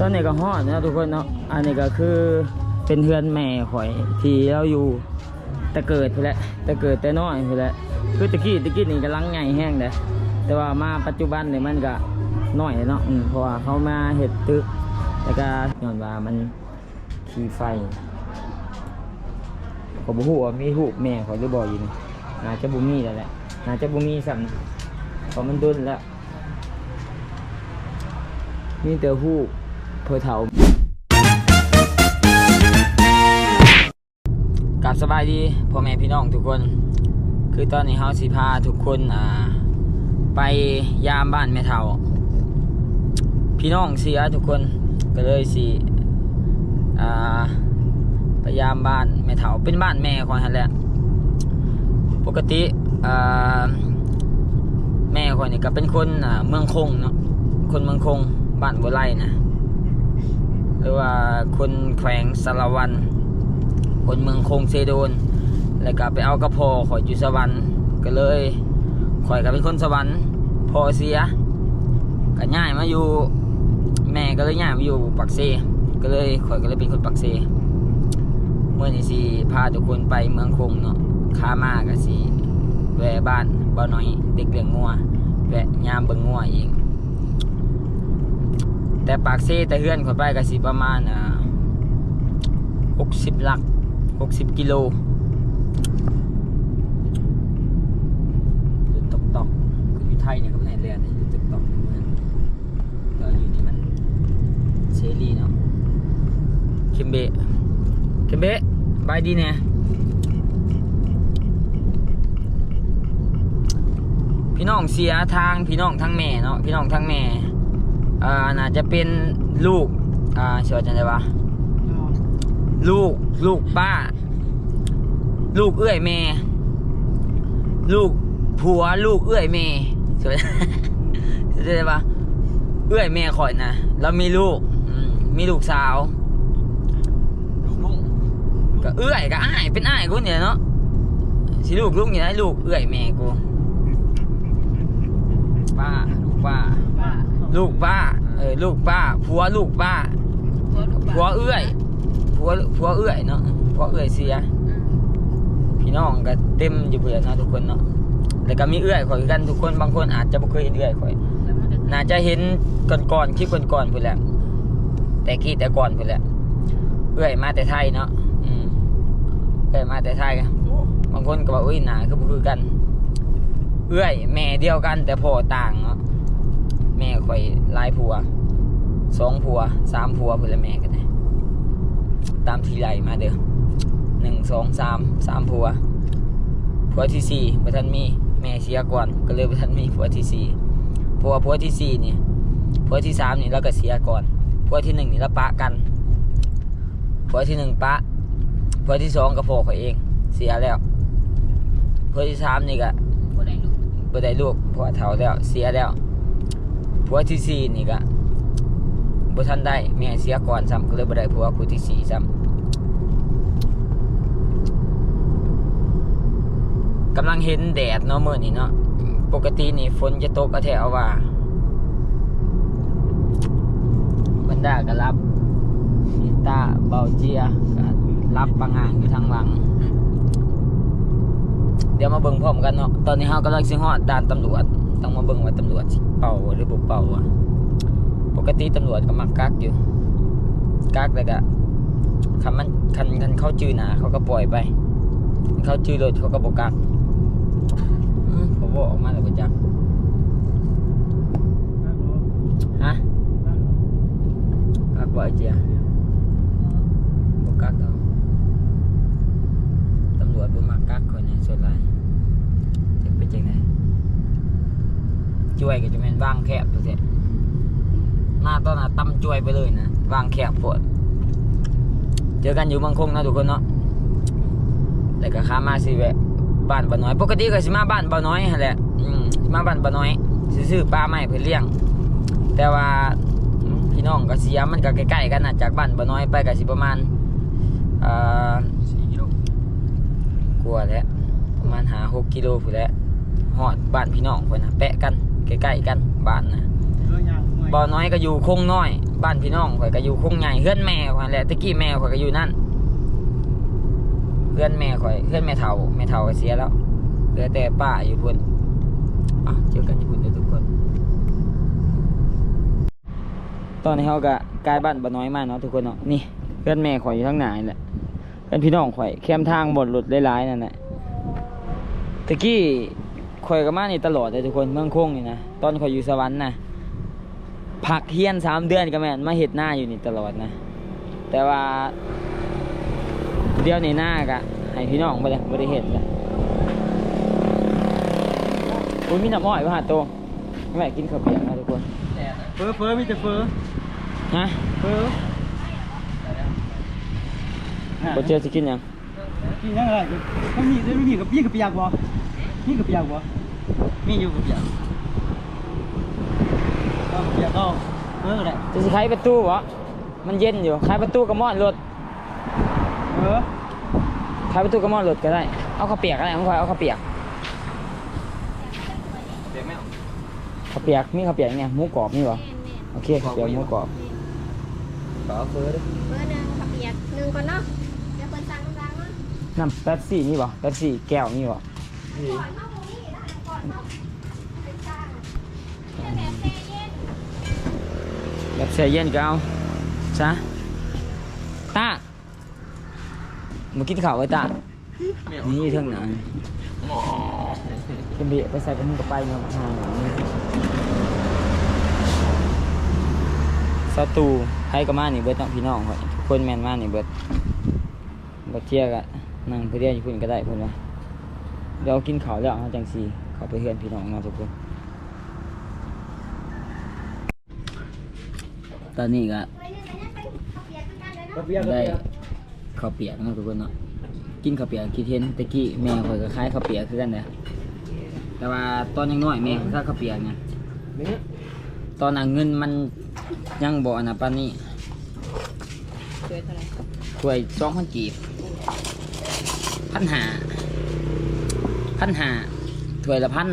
ตอนนี้ก็ฮอดนะทุกคนเนาะ อันนี้ก็คือเป็นเฮือนแม่ข่อยที่เราอยู่แต่เกิดไปแล้วแต่เกิดแต่น้อยไปแล้วคือตะกี้ตะกี้นี่กำลังใหญ่แห้งเด้แต่ว่ามาปัจจุบันเนี่ยมันก็น้อยเนาะเพราะว่าเขามาเห็ดตึก แล้วก็ย้อนว่ามันขี้ไฟก็บ่ฮู้ว่ามีรูแม่ข่อยหรือบ่อยู่นี่น่าจะบ่มีแล้วแหละน่าจะบ่มีซ้ำเพราะมันดุนแล้วมีแต่ฮู้ เพอเถากับสบายดีพ่อแม่พี่น้องทุกคน คือตอนนี้เฮาสิพาทุกคนอ่าไปยามบ้านแม่เฒ่าพี่น้องเสียทุกคนก็เลยสิอ่าไปยามบ้านแม่เฒ่าเป็นบ้านแม่ของหั่นแหละปกติแม่ขอยนี่ก็เป็นคนเมืองคงเนาะคนเมืองคงบ้านบัวไร่นะ รือว่าคนแขวงสารวัน คนเมืองคงเซโดน แล้วก็ไปเอากระพอข่อยอยู่สวรรค์ก็เลยข่อยก็เป็นคนสวรรค์พอเสียก็ย้ายมาอยู่ แม่ก็เลยย้ายมาอยู่ปักเซก็เลยข่อยก็เลยเป็นคนปักเซเมื่อนี้สิพาทุกคนไปเมืองคงเนาะข้ามาก็สิแวะบ้านบ่าน้อยเด็กเลี้ยงงัวแวะยามเบิ่งงัวอีก แต่ปากเซ่แต่เฮือนขอยไปก็สิประมาณอ่าหกสิบลักหกสิบกิโลจุดตกตอกคืออยู่ไทยเนี่ยเขาไม่เรียนอยู่ตึกตอกในเมืองก็อยู่นี่มันเซรีเนาะเคมเบะเคมเบะบายดีเนี่ยพี่น้องเสียทางพี่น้องทั้งแม่เนาะพี่น้องทั้งแม่ อ่าน่าจะเป็นลูก อ่าเชื่อจังไดวะลูกลูกป้า ลูกเอื้อยแม่ลูกผัวลูกเอื้อยแม่เชื่อเชื่อได้ปะเอื้อยแม่ข่อยนะแล้วมีลูกอืมมีลูกสาวลูกลุงก็เอื้อยก็อ้ายเป็นอ้ายกูเนี่ยเนาะสิลูกลูกนี่ได้ลูกเอื้อยแม่กูป้าลูกป้าป้า ลูกป้าเออลูกป้าผัวลูกป้าผัวเอื้อยผัวผัวเอื้อยเนาะผัวเอื้อยเสีย พี่น้องก็เต็มอยู่เพื่อนเนาะทุกคนเนาะแล้วก็มีเอื้อยข่อยคือกันทุกคนบางคนอาจจะบ่เคยเห็นเอื้อยข่อยน่าจะเห็นก่อนๆคลิปก่อนๆพุ่นแหละแต่กี้แต่ก่อนพุ่นแหละเอื้อยมาแต่ไทยเนาะอืมเอื้อยมาแต่ไทยบางคนก็บอกอุ้ยหนาคือบ่คือกัน เอื้อยแม่เดียวกันแต่พ่อต่างเนาะ แม่ข่อยหลายผัวสองผัวสามผัวพุ่นละแม่กันนะตามทีไรมาเด้อหนึ่งสองสามสามผัวผัวที่สี่ประทันมีแม่เสียก่อนก็เลยประทันมีผัวที่สี่ผัวผัวที่สี่นี่ผัวที่สามนี่แล้วก็เสียก่อนผัวที่หนึ่งนี่แล้วปะกันผัวที่หนึ่งปะผัวที่สองก็พ่อข่อยเอง เสียแล้วผัวที่สามนี่ก็บ่ได้ลูกบ่ได้ลูกเพราะว่าเฒ่าแล้วเสียแล้ว ผัวที่สี่นี่ก็บ่ทันได้แม่เสียก่อนซ้ำก็เลยบ่ได้ผัวผู้ที่สี่ซ้ำกำลังเห็นแดดเนาะมื้อนี้เนาะปกตินี่ฝนจะตกก็แถวว่าบรรดาก็รับมีตาเบาเจียรับปังงานอยู่ทางหลัง เดี๋ยวมาเบิ่งพร้อมกันเนาะตอนนี้เฮากำลังสิฮอดด่านตำรวจ ต้องมาเบิ่งว่าตำรวจเป่าหรือบ่เป่าอะปกติตำรวจก็มักกักอยู่กักแล้วก็คันมันคันคันเข้าจื้อหนาเขาก็ปล่อยไป เข้าจื้อรถเขาก็บ่กักเขาบอกออกมาแล้วบ่จักฮะกักบ่ไอ้เจียบ่กักดอตำรวจบ่มักกักคนนี่ยส่วนหลายจะเป็นจังได ช่วยก็จะแม่นวางแคบเสร็จหน้าตอนน่ะตำช่วยไปเลยนะวางแคบโพดเจอกันอยู่เมืองคงนะทุกคนเนาะแล้วก็ข้ามาสิแวะบ้านบ่าน้อย ปกติก็สิมาบ้านบ่าน้อยแหละอืมสิมาบ้านบ่าน้อยซื้อปลาไม้เพิ่นเลี้ยง แต่ว่าพี่น้องก็เสียมันก็ใกล้ๆกันนะจากบ้านบ่าน้อยไปก็สิประมาณอ่าสี่กิโลกลัวแล้วประมาณหาหกกิโลผู้แหล้วหอดบ้านพี่น้องคนนะแปะกัน ใกล้ๆกันบ้านนะเออย่างบบ่อน้อยก็อยู่คงน้อย บ้านพี่น้องข่อยก็อยู่คงใหญ่เฮือนแม่ข่อยแหละตะกี้แม่ข่อยก็อยู่นั่นเฮือนแม่ข่อยเฮือนแม่เฒ่าแม่เฒ่าก็เสียแล้วเหลือแต่ป้าอยู่พุ่นอะเจอกันอยู่พุ่นเด้อทุกคน ตอนนี้เขาก็กลายบ้านบ่อน้อยมาเนาะทุกคนเนาะนี่เพื่อนแม่ข่อยอยู่ข้างหน้านี่แหละเพื่อนพี่น้องข่อยแคมทางบนรถหลายๆนั่นแหละตะกี้ ข่อยก็มานี่ตลอดเลยทุกคนเมืองคงนี่นะตอนข่อยอยู่สวรรค์นะพักเฮียนสามเดือนก็แม่นมาเห็ดหน้าอยู่นี่ตลอดนะ แต่ว่าเดี๋ยวในหน้ากะให้พี่น้องไปเลยบริเห็นเลยอุ้ยมีน้ำอ้อยป่ะฮะโตแม่กินข้าวเปียกนะทุกคนเฟอเฟอมีแต่เฟอฮะเฟอบ่เจอสิกินยังกินยังไงมันมีไม่มีกับพี่กับเปียกบ่ มีกับเปียกบ่มีอยู่กับเปียกก็เปียกก็เฟอแหละจะสิไขประตูบ่มันเย็นอยู่ไขประตูกับมอดรถเฟอไขประตูกับมอดรถก็ได้ เอาข้าวเปียกก็ได้ผมขอเอาข้าวเปียกเดี๋ยวไม่เอาข้าวเปียกมีข้าวเปียกเนี่ยหมูกรอบมีบ่โอเคข้าวเปียกหมูกรอบขอเฟอร์ด้วยเบอร์หนึ่งขับเปียกหนึ่งก่อนเนาะเดี๋ยวคนสั่งสั่งเนาะน้ำเป๊ปซี่มีบ่เป๊ปซี่แก้วมีบ่ก่อนเนาะตรง นี้นะก่อนเนาะเป็นกลางเนี่ยแบบเซเย็นแบบแช่เย็นก็เอาซะตามากินข้าวไว้ตาไม่เอานี่อยู่ทางหนังอ๋อเป็นเบียไปใส่เป็นกระไปเนาะทางสตูให้ก็มานี่เบิดเนาะพี่น้องข่อยทุกคนแมนมานี่เบิดบ่เที่ยกะนั่งไปเรียนอยู่พุ่นก็ได้พิ่นว่า เดี๋ยวกินข้าวแล้วเฮาจังสิเข้าไปเฮือนพี่น้องเนาะทุกคนตอนนี้ก็ไว้หนึ่งอันนี้เป็นขับเปียกเป็นกันเลยกับเนาะเปียกกับได้เปียกข้าวเปียกเนาะทุกคนเนาะกินข้าวเปียกคิดเห็นตะกี้แม่ข่อยก็คล้ายข้าวเปียกคือกันเด้อแต่ว่าตอนยังน้อยแม่ข้าข้าวเปียกไงนี่ตอนนั้นเงินมันยังบ่อันน่ะปานนี้ถ้วยสองพันกีบพันหา พันหาถ้วยละพัน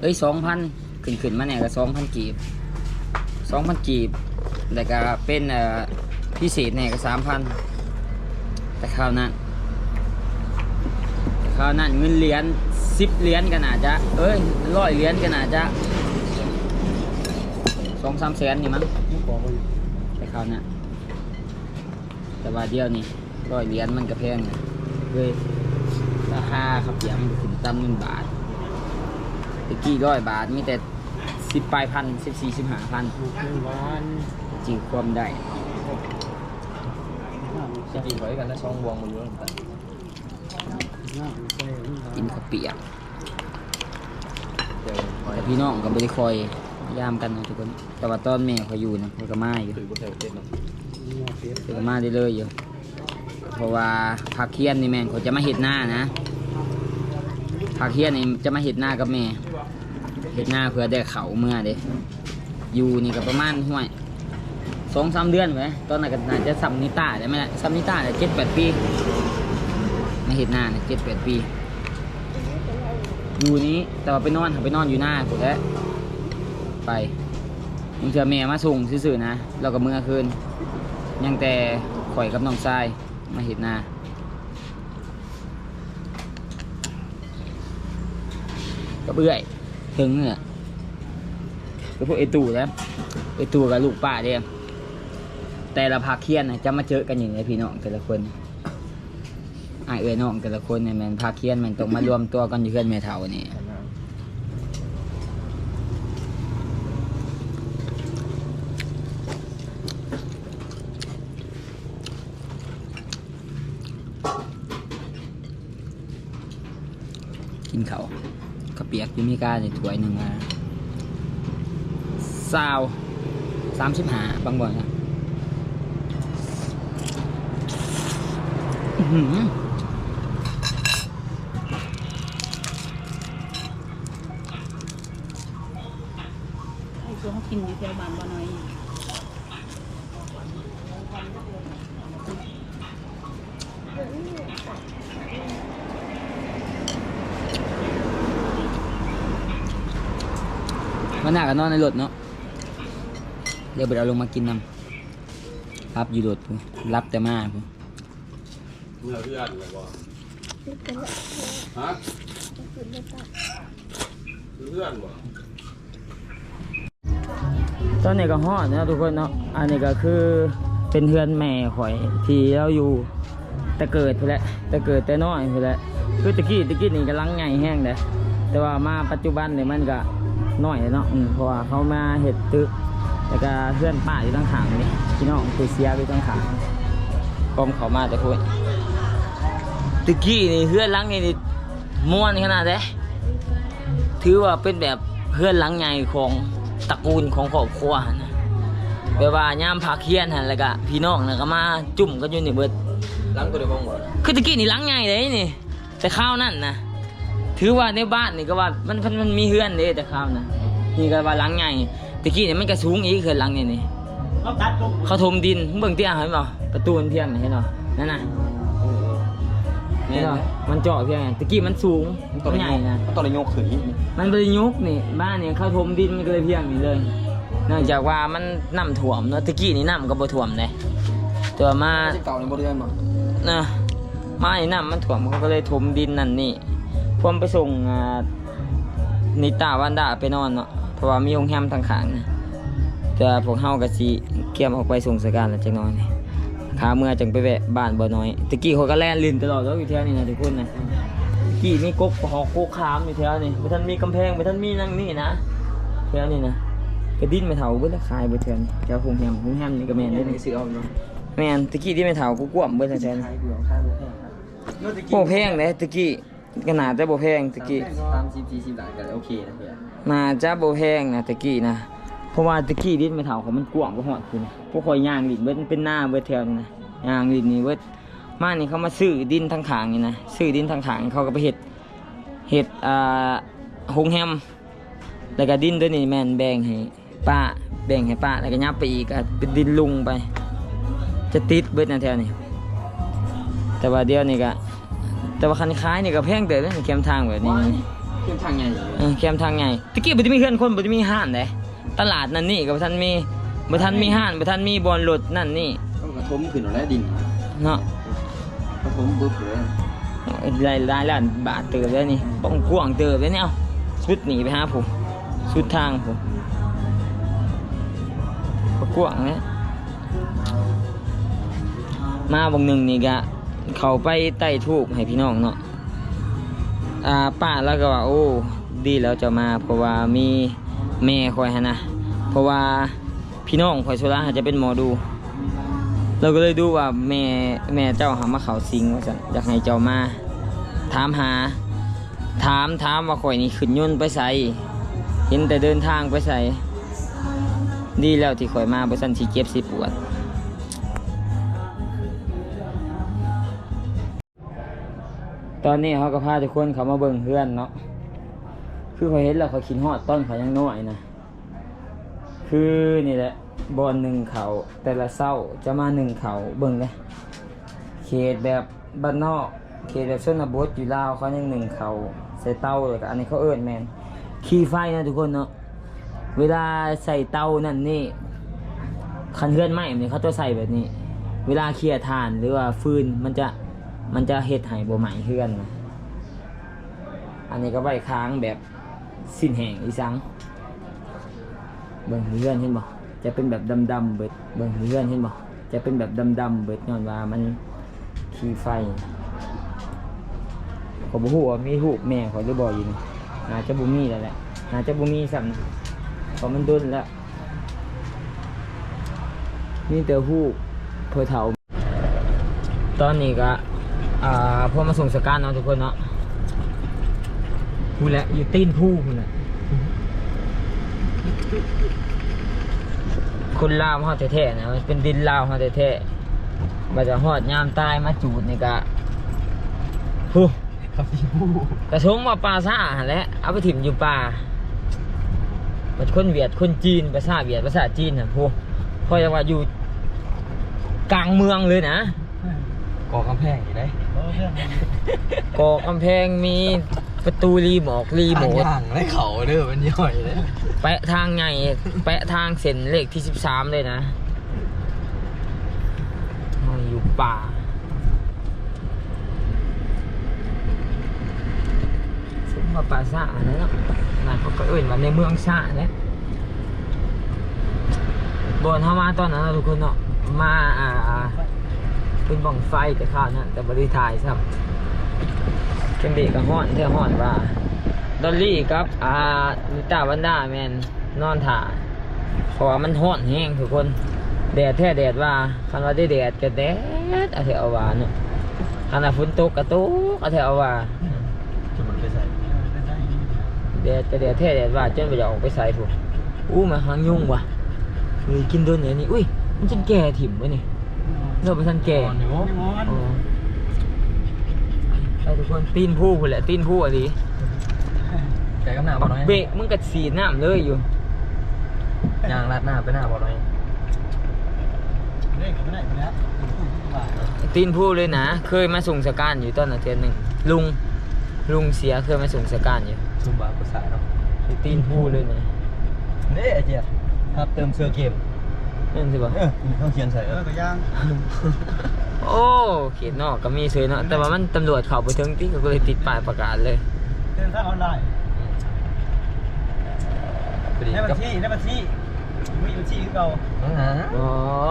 เอ้ยสองพันขึ้นขึ้นมาเนี่ยก็สองพันกีบสองพันกีบแต่ก็เป็นพิเศษเนี่ยก็สามพันแต่คราวนั้นแต่คราวนั้นเงินเหรียญสิบเหรียญกันอาจจะเอ้ยร้อยเหรียญกันอาจจะสองสามแสนนี่มั้งแต่คราวนั้นแต่ว่าเดียวนี่ร้อยเหรียญมันก็แพงเลยาคาขับเสียงมันก็ขึ้นตามเงินบาทตะกี้ร้อยบาทมีแต่สิบปลายพันสิบสี่สิบห้าพันมุกเรื่องหวานจีความได้จะกินไว้กันแล้วช่องวงมาอยู่แล้วกันน้าใส่กินข้าวเปียกเดี๋ยวไว้แต่พี่น้องก็บริคอยยามกันนะทุกคน แต่ว่าตอนแม่เขาอยู่นะเขาก็มาอยู่ถือบนแถวเต็มเนาะเปียกเขาก็มาได้เลยๆอยู่เพราะว่าผักเคียนนี่แม่นเขาจะมาเห็ดหน้านะ ผักเคียนี่จะมาเห็ดหน้ากับแม่เห็ดหน้าเพื่อได้เขาเมื่อเด้อยู่นี่ก็ประมาณห่วยสองสามเดือนไหมตอนนั้นก็น่าจะซัมนิต้าได้ไหมล่ะซัมนิต้าเนี่ยเจ็ดแปดปีมาเห็ดหน้าเนี่ยเจ็ดแปดปี อยู่นี้แต่ว่าไปนอนหาไปนอนอยู่หน้าผมแท้ไปมึงเจอแม่มาส่งซื่อๆนะเราก็เมื่อคืนยังแต่ข่อยกับน้องทรายมาเห็ดหน้า ก็เบื่อยถึงเนี่ยก็พวกไอตู่แล้ไอตู่กับลูกป้าเดียแต่ละภาคเคียนนะจะมาเจอกันอย่างไรพี่น้องแต่ละคนไอาเอ้ยน้องแต่ละคนเนี่ยมันภาคเคียนมันต้องมารวมตัวกันอยู่เพื่อนแม่เฒ่านี่กินเขา วข้าวเปียกยูมิกาในถ้วยหนึ่งมาซาวสามสิบห้าบางบ่อนนะอื้อหือไอ้ตัวเขากินอยู่แถวบ้านบ่อน้อย มันหนักกันนอนในรถเนาะเดี๋ยวเบิดเอาลงมากินนำรับอยู่โดดพูรับแต่มาพูเมื่อเพื่อนเลยบ่ฮะเพื่อนบ่ตอนนี้ก็ฮอดนะทุกคนเนาะอันนี้ก็คือเป็นเพื่อนแม่ข่อยที่เราอยู่แต่เกิดไปแหล้วแต่เกิดแต่น้อยไปแหล้วคือตะกี้ตะกี้นี่กำลังใหญ่แห้งเลยแต่ว่ามาปัจจุบันเนี่ยมันก็ น้อยแล้วเนาะอืมเพราะว่าเขามาเห็ดตึกแล้วก็เพื่อนป้าอยู่ตั้งขางนี่พี่น้องคือเสียอยู่ตั้งขางกอมเขามาแต่พูดตะกี้นี่เพื่อนหลังนี่นี่ม่วนขนาดไหนถือว่าเป็นแบบเพื่อนหลังใหญ่ของตระกูลของครอบครัวนะแบบว่ายามพักเฮียนหันแล้วก็พี่น้องน่ะก็มาจุ่มกันอยู่นี่เบิดล้างตัวเดียวบ้างบ่คือตะกี้นี่หลังใหญ่เลยนี่แต่ข้าวนั่นนะ ถือว่าในบ้านนี่ก็ว่ามันมันมันมีเฮือนเด้แต่ข้าวนะนี่ก็ว่าหลังใหญ่ตะกี้นี่มันก็สูงอีกคือหลังนี่นี่เราตัดลงเขาถมดินมึงเบิ่งเตี้ยเห็นเปล่าประตูมันเพียงนี่เห็นเปล่านั่นน่ะแม่เห็นนเปล่าไหมมันเจาะเพียงไงตะกี้มันสูงมันต้มัองนใหญ่นะมันต้องได้ยกขึ้นอีกมันบริยุกนี่บ้านนี่เขาถมดินมันก็เลยเพียงนี่เลยเนื่องจากว่ามันน้ำท่วมเนาะตะกี้นี่น้ำก็บ่ท่วมเลยแต่ว่ามาที่เก่าในบริเวณบ่นะมาไอ้น้ำมันถ่วมเขาก็เลยถมดินนั่นนี่ พวมไปส่งอ่านิตาวันดาไปนอนเนาะเพราะว่ามีโรงแรมทางขางนะแต่พวกเฮาก็สิเกียมออกไปส่งสการแล้วจังนอนนี่ขาเมื่อจังไปแวะบ้านบ่น้อยตะกี้เขาก็แล่นลินตลอดแล้วอยู่แถวนี้นะทุกคนนะตะกี้มีกกหอกกกขามอยู่แถวนี้บ่ทันมีกำแพงบ่ทันมีนั่งนี่นะแถวนี้นะกระดิ้นไม่เท่าเบิ่แล้วขายบ่แถวนี้แถวโรงแรมโรงแรมนี่ก็แม่นเล่เด้นนี่ซื้อเอาเนาะแม่นตะกี้ที่ไม่เท่ากูกวมเบิ่แถวนี้ขายเบื่อขายบ่แพงครับโอ้แพงเลยตะกี้ ก็น่าจะบ่แพงตะกี้ตามสิบสี่สิบบาทก็โอเคนะเพื่อนน่าจะบ่แพงนะตะกี้นะ เพราะว่าตะกี้ดินไม่เท่าของมันกว้างกว่าฮอดคุณพวกข่อยย่างดินเบิดมันเป็นหน้าเบิดแถวนี่นะย่างดินนี่เบิดมานี่เขามาซื้อดินทางขางนี่นะซื้อดินทางขางเขาก็ไปเฮ็ดเฮ็ดอ่าโรงแรมแล้วก็ดินตัวนี้แม่นแบ่งให้ป้าแบ่งให้ป้าแล้วก็ยับไปอีกก็เป็นดินลุงไป จะติดเบิดนะแถวนี้แต่ว่าเดี๋ยวนี้ก็ แต่ว่าคันคล้ายนี่ก็แพงเติบเลยแคมทางแบบนี้นี่เข้มทางใหญ่เออแคมทางใหญ่ตะกี้บ่ได้มีเพื่อนคนบ่ได้มีห้านเด้ตลาดนั่นนี่ก็บ่ทันมีบ่ทันมีห้านบ่ทันมีบอนรถนั่นนี่ต้องกระทมขึ้นแล้วดินเนาะกระทมบึ้บเลยหลายหลายล้านบาทเติบแล้วนี่ป้องกว้างเติบแล้วเนี่ยเอาสุดหนีไปหาผมสุดทางผมก็กว้างเนี่ยมาบางหนึ่งนี่ก็ เขาไปไต่ทูบให้พี่น้องเนาะอ่าป้าแล้วก็ว่าโอ้ดีแล้วจะมาเพราะว่ามีแม่คอยหนนะเพราะว่าพี่น้องคอยโซล่าจะเป็นหมอดู เราก็เลยดูว่าแม่แม่เจ้าหามาเขาสิงว่าสันอยากให้เจ้ามา ถามหา ถามถามว่าข่อยนี่ขึ้นยนต์ไปใส่เห็นแต่เดินทางไปใส่ดีแล้วที่ข่อยมาบ่สันสิเจ็บสิปวด ตอนนี้เขาก็พาทุกคนเขามาเบิ่งเพื่อนเนาะ คือเขาเห็นแล้วเขาคิดฮอดต้นเขายังน้อยนะ คือนี่แหละบอลหนึ่งเขาแต่ละเศร้าจะมาหนึ่งเขาเบิ่งเลยเขตแบบบ้านนอก เขตแบบชนบทอยู่ลาวเขายังหนึ่งเขาใส่เต้าเลยอันนี้เขาเอิ้นแมนขี้ไฟนะทุกคนเนาะ เวลาใส่เต้านั่นนี่คันเฮือนไหมเนี่ยเขาจะใส่แบบนี้ เวลาเคลียร์ทานหรือว่าฟืนมันจะ มันจะเฮ็ดให้บ่ไหม้เฮือนนะอันนี้ก็ไว้ค้างแบบสิ้นแห้งอีสังเบิ่งเฮือนเห็นบ่จะเป็นแบบดำๆเบิดเบิ่งเฮือนเห็นบ่จะเป็นแบบดำๆเบิดย้อนว่ามันขี้ไฟขอบ่ฮู้ว่ามีรูแม่ขอยหรือบ่อยู่นี่น่าจะบ่มีแล้วแหละน่าจะบ่มีซ้ำนะเพราะมันโดนแล้วมีแต่ฮูกเพื่อเถาตอนนี้ก็ อ่าพอมาส่งสการเนาะทุกคนเนาะพูดแล้วอยู่ตีนผู้พูดแหละคนลาวฮอดแท้ๆนะมันเป็นดินลาวฮอดแท้ๆมาจะฮอดยามตายมาจูดนี่ก็ฮู้กระทงมาปลาซ่าหั่นแหละเอาไปถิ่มอยู่ป่ามันคนเวียดคนจีนภาษาเวียดภาษาจีนน่ะพูเพราะว่าอยู่กลางเมืองเลยนะก่อกำแพงอยู่ได้ เออเพื่อนก่อกำแพงมีประตูรีบอกรีโมทย่างได้เขาเด้อมันย่อยเลยแปะทางใหญ่แปะทางเส้นเลขที่สิบสามเลยนะเราอยู่ป่าซึ่งว่าป่าซ่าแล้วเนาะนะเขาก็เอื่นว่าในเมืองซ่าแล้วบนเข้ามาตอนนั้นเราะทุกคนเนาะมาอ่า เป็นบังไฟแต่ข้าวนั่นแต่บริทายครับเป็นเบกกับห้อนเท่าห้อนว่าดอลลี่ครับอ่าลิต้าวันด้าแมนนอนถ่าเพราะว่ามันห้อนแห้งทุกคนแดดแท้แดดว่าคันว่าได้แดดก็แดดเอาเถอะเอาว่าเนาะคันว่าฝนตกก็ตกเอาเถอะเอาว่าแดดก็แดดแท้แดดว่าจนไปอยากออกไปใส่พวกอู้มาหางยุ่งว่ะเฮ้ยกินโดนเนี่ยนี่อุ้ยมันจะแก่ถิ่มวะนี่ เราไปทันแก่ก่อนหนูไม่งอนอ๋อไปทุกคนตีนผู้พุ่นแหละตีนผู้อะไรแกก็หน้าบ่น้อยเบรกมึงก็สีดน้ำเลยอยู่ยางรัดหน้าไปหน้าบ่น้อยเล่นกับไม่ได้อยู่แล้วบาทตีนผู้เลยนะ เคยมาส่งสการอยู่ตอนนั้นเทือนหนึ่งลุงลุงเสียเคยมาส่งสการอยู่ซุ่มบาภาษาเนาะตีนผู้เลยนะนี่ไอ้เจี๊ยครับเติมเสื้อเกม นั่นสิบ่เออต้องเขียนใส่เอเอออก็ย่างโอ้เขียนนอกก็มีเฉยเนาะแต่ว่ามันตำรวจเข้าไปถึงที่ก็เลยติดป้ายประกาศเลยเดินทางออนไลน์พอดีได้บักัญบชีได้บัญชีมีบัญชีคือเก่าอ๋อฮะอ๋อ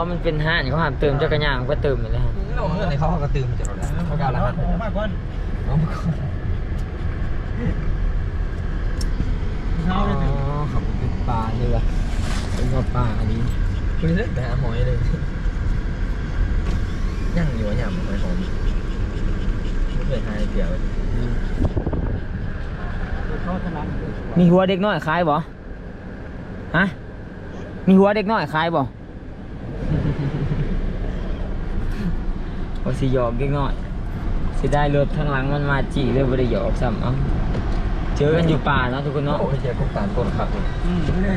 มันเป็นห้านเขาห้ามเติมจักรยานก็เติมไปเลยฮะเราเงินในเขาเขาก็ตื่นมาจากรถแล้วเขาก้าวรหัสมากกว่าเอามาก่อนเช้าอ๋อเลยถึงเขาเป็นปลาเลยว่ะเป็นปลาปลาอันนี้ คุยเลยไปหาหอยเลยย่างอยู่ว่าย่างหอยหอมไม่เคยหายเกี่ยวเขานัดมีหัวเด็กน้อยคล้ายบ่ฮะ มีหัวเด็กน้อยคล้ายบ่ว่าสิหยอกเด็กน้อยสิได้รถทางหลังมันมาจีเลยบ่ได้หยอกซ้ำเอ้า เจอกันอยู่ป่าเนาะทุกคนเนาะโอ้ยเจี๊ยกุ๊กตาลก้นขับเลยอืมไม่ได้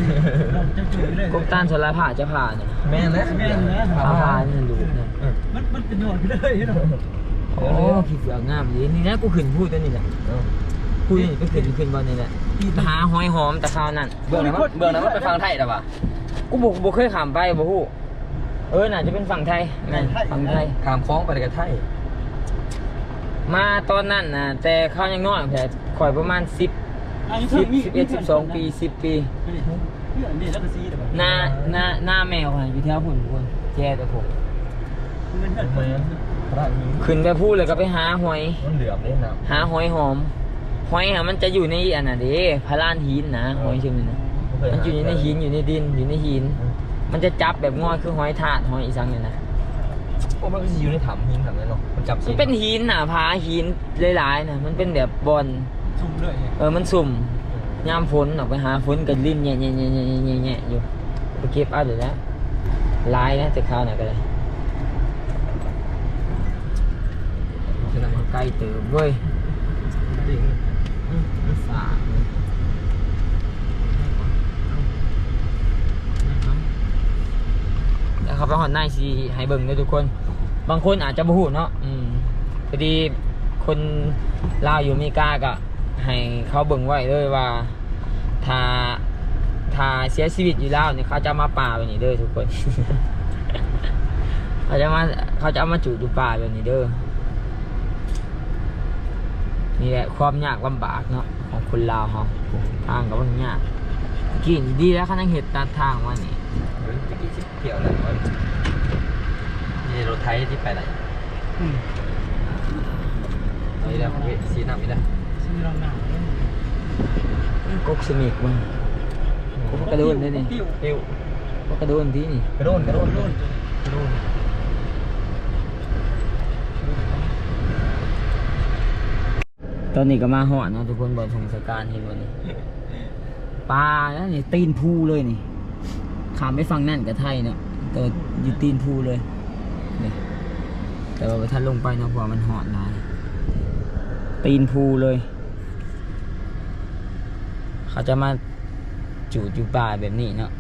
จะจุยเลยกบต้านสลาผ่าจะผ่าเนี่ยแม่นะแม่นนะผ่าผ่านี่ลูกเนี่ยมันมันเป็นหนวดไปเลยเนาะโอ้ขี้เฟือกงามดีนี่นะกูขึ้นพูดตัวนี้แหละพูดนี่ไปขึ้นขึ้นบอลนี่แหละหาหอยหอมแต่คราวนั้นเบื้องนั้นมันเบื้องนั้นมันไปฟังไทยหรอปะกูบอกบอกเคยขามไปบ่ฮู้เออน่าจะเป็นฝั่งไทยแม่นฝั่งไทยขามคล้องไปกับไทย มาตอนนั้นนะแต่เขายังน้อยแค่ข่อยประมาณ10อายุ10 11 12ปี10ปีเพื่อนนี่แล้วก็ซีแต่แบบหน้าหน้าหน้าแมวค่ะอยู่แถวหุ่นทุกคนแย่แต่ผมมันเพื่อนเหมือนพระนี้ขึ้นไปพูดเลยก็ไปหาหอยมันเหลือมเล่นน้ำหาหอยหอม หอยอะมันจะอยู่ในอันน่ะเด้พาลานหินนะหอยชื่อมันนะมันอยู่ในหินอยู่ในดินอยู่ในหิน มันจะจับแบบงอยคือหอยถาดหอยอีสังเนี่ยนะ โอ้มันก็จะอยู่ในถ้ำหินแบบนั้นเนาะมันจับมันเป็นหินหนาผาหินหลายๆนะมันเป็นแบบบอลซุ่มเลยเออมันสุ่มยามฝนออกไปหาฝนกันลิ้นแง่แง่แง่แง่แง่แง่อยู่ไปเก็บเอาเดี๋ยวนะลายนะแต่ข้าวหน่อยก็เลยฉะนั้นมันใกล้เติมเว้ยจริงอืมมันสาดเลยแล้วเขาไปหอนหน้าสีให้เบิ่งเลยทุกคน บางคนอาจจะบ่ฮู้เนาะอืมพอดีคนลาวอยู่อเมริกาก็ให้เขาเบิ่งไว้เลยว่าถ้าถ้าเสียชีวิตอยู่ลาวเนี่ยเขาจะมาป่าแบบนี้เด้อทุกคน เขาจะมาเขาจะเอามาจุอยู่ป่าแบบนี้เด้อนี่แหละความยากลำบากเนาะของคนลาวเขาทางก็มันยากกินดีแล้วเขานั่งเห็ดตัดทางว่านี่เฮ้ยเกี่ยวเลย นี่รถไทยที่ไปไหนอืมเอาอีกแล้วเว้ยสีน้ำอีกแล้วซีเราหนาวกกสมิกมึงกกกระโดนเลยนี่ปิ้วปิ้วกกกระโดนที่นี่กระโดนกระโดนกระโดนกระโดนตอนนี้ก็มาหอดเนาะทุกคนบอลสงสการเห็นวันนี้ปลาแล้วนี่ตีนพูเลยนี่ขามไปฟังนั่นกับไทยเนาะแต่อยู่ตีนพูเลย นี่แต่ว่าท่านลงไปเนาะเพราะว่ามันหอดหลายตีนพูเลย เขาจะมาจูดอยู่ป่าแบบนี้เนาะ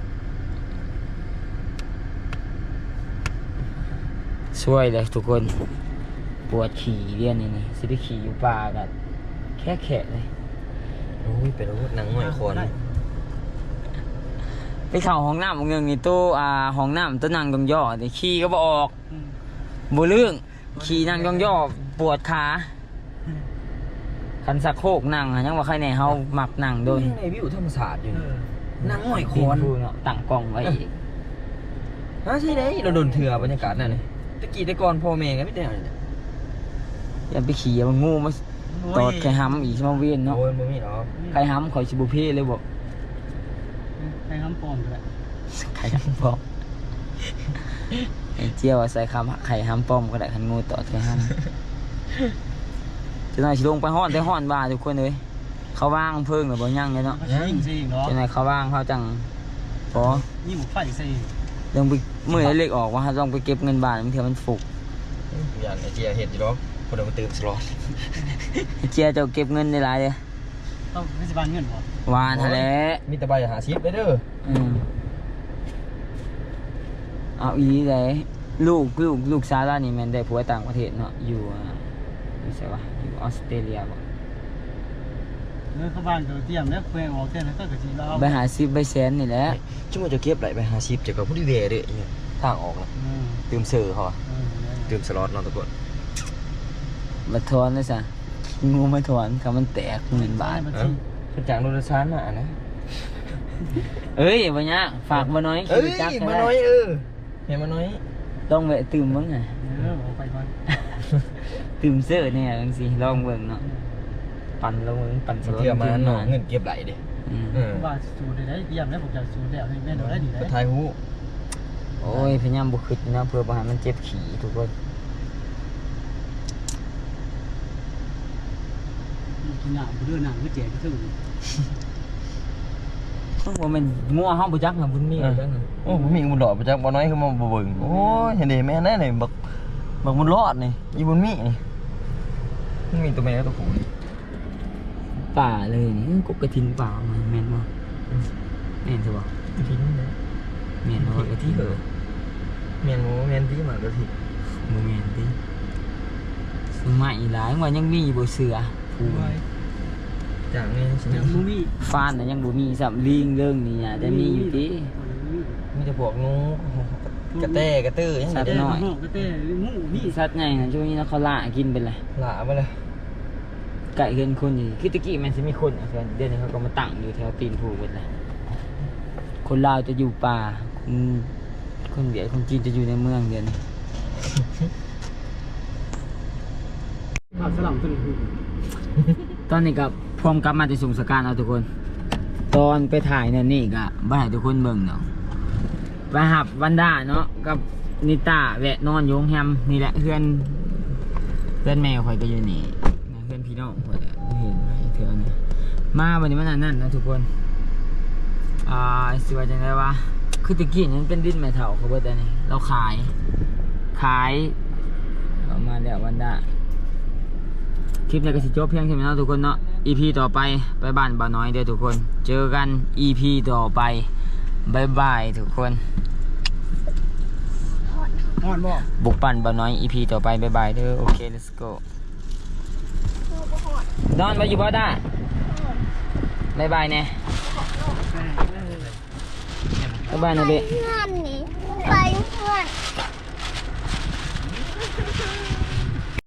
ช่วยเลยทุกคนปวดขี่เรียนนี่นี่สิไปขี่อยู่ป่ากันแค่แขะเลยโอ้ยเป็นอาวุธหนังหน่อยคนได้ไปเข้าห้องน้ำเงิงนี่ตู้อ่าห้องน้ำตัวนั่งยองย่อแต่ขี้ก็บ่ออกอืม บ่เรื่องขี้นั่งยองย่อปวดขาคันสักโคกนั่งอะยังว่าใครในเฮามักนั่งโดยในวิวธรรมศาสตร์อยู่เอนี่อหนังหน่อยคปีนนพูเนาะตั้งกล้องไว้อีกฮะใช่ไหมเราโดนเถื่อบรรยากาศนั่นเลยตะกี้แต่ก่อนพ่อแม่ก็ไม่ได้เอาเนี่ยอย่าไปขี่มันงูมาตอดไข่ห้ำอีกมาเวียนเนาะโอ้ยบ่มีหรอกไข่ห้ำข่อยสิบุเพเลยบอกใครทำปลอมก็ได้ไข่ห้ำปลอม ไอ้เจียวอะใส่คำไข่ห้ำปลอมก็ได้คันงูตอดไข่ห้ำจะหน่อยสิลงไปห้อนได้ห้อนบ้าทุกคนเลยเขาว่างเพิ่งหรือบ่ยังเลยเนาะมันก็ยิงซะเองเนาะจะหน่อยเขาว่างเขาจังพอยิงหมูไฟซะเองลงไปเมื่อเล็กออกว่าต้องไปเก็บเงินบาทมันเถื่อมันฝุกอย่างไอเจียเห็นอยู่หรอกคนเดินมาตื่นสล็อตไอ้เจียเจะเก็บเงินได้หลายเลยต้องรัฐบาลเงินบ่วานทะเลมีแต่ใบหาซิปเลยเด้ออืม เอาอีเลยลูกลูกลูกซาร่านี่แมันได้ผัวต่างประเทศเนาะอยู่อ่าอยู่ไสวะอยู่ออสเตรเลียบ่เออเข้าบ้านก็เตรียมแล้วเพื่อนออกเต้นแล้วก็กะสิเราไปหาซิปไปแสนนี่แหละชั่วโมงจะเก็บไหลไปหาซิปจากกับผู้ดีเวเด้ออีเนี่ยทางออกนะอืมเติมเซอร์เขาอะเออเติมสล็อตเนาะทุกคนบัดทอนเลยซะงูมาทอนเขามันแตกหมื่นบาทมันเอ้าสิเป็นจากโนรชานมานะเอ้ยบ่ยากฝากมาน้อยเอ้ยขี่จักรก็มาได้น้อยเออ เห็นมาน้อย ต้องแวะตื่มมึงอะเออเอาไปก่อน ตื่มเสื้อเนี่ยจังซี่ลองเบิ่งเนาะปั่นลงมึงปั่นสสิโลเที่ยวมาตื่เนาะเงินเก็บไหลเด้อืมเออว่าสูตรได้เตรียมแล้วผมจะสูตรแล้วให้แม่นได้ดีได้ไปทายฮู้โอ้ยพยายามบ่คิดนะเพื่อบ่ให้มันเจ็บขี้ทุกคนกินหน้าบ่เด้อหน้าก็แจกก็ถึง ว่ามันงัวเฮาบ่จักนะบุญมีเออจังโอ้ผมมีบุญหลอดไปจากบ่น้อยคือมาบ่เบิ่งโอ้ยเห็นเด้แม่นั่นนี่บักบักบุญรอดนี่อีบุญมีนี่มันมีตัวแม่กับตัวผู้ป่าเลยนี่กบกระทินป่ามันแม่นบ่แม่นสิบ่ทิ้งนะแม่นบ่กระทินเออแม่นบ่แม่นที่มากระทิบ่แม่นติสมัยหลายว่ายังมีบ่เสือผู้ จากนี้สิจังบ่มีฟ้านน่ะยังบ่มีซ้ํลิงเรื่องนี้อะมีอยู่ติมีแต่พวกงูกระแตกระตื้อยังสัตว์น้อยก็แต่หมูมีสัตว์ใหญ่นะช่วงนี้เขาล่ากินไปเลยลาไปเลยไก่เฮือนคนอยู่คือตะกี้มันสิมีคนเพื่อนเดี๋ยวนี้เขาก็มาตั้งอยู่แถวตีนภูหมดเลยคนลาวจะอยู่ป่าคนคนเวียดคนจีนจะอยู่ในเมืองเดี๋ยวนี้ภาพสลับตัวนี้คือตอนนี้กับ พร้อมกลับมาที่สงสการเอาทุกคน ตอนไปถ่ายนั่นนี่ก็บ่ให้ทุกคนเบิ่งเนาะไปหับวันด้าเนาะกับนิตาแวะนอนอยโรงแฮมนี่แหละเพื่อนเพื่อนแม่ข่อยก็อยู่นี่เพื่อนพี่น้องข่อยอะเห็นไหมเถื่อนยมาวันนี้มันนนั่นนะทุกคนอ่าสิว่าจังไดวะคือตะกี้นั้นเป็นดินแม่เฒ่าเขาเบิดอันนี้เราขาย ขายเอามาแล้ววันด้าคลิปนี้ก็สิจบเพียงเท่นี้นะทุกคนเนาะ EP ต่อไปไปบ้านบ่าวน้อยเด้อทุกคน เจอกัน EP ต่อไปบายบายทุกคนฮ้อนบ่บุกปั่นบ่าวน้อย EP ต่อไปบายบายเด้อโอเค let's go นอนมาอยู่บ่ด้าบายบายแน่บายบายนะเบ๊ เพื่อนนี่ไปเพื่อน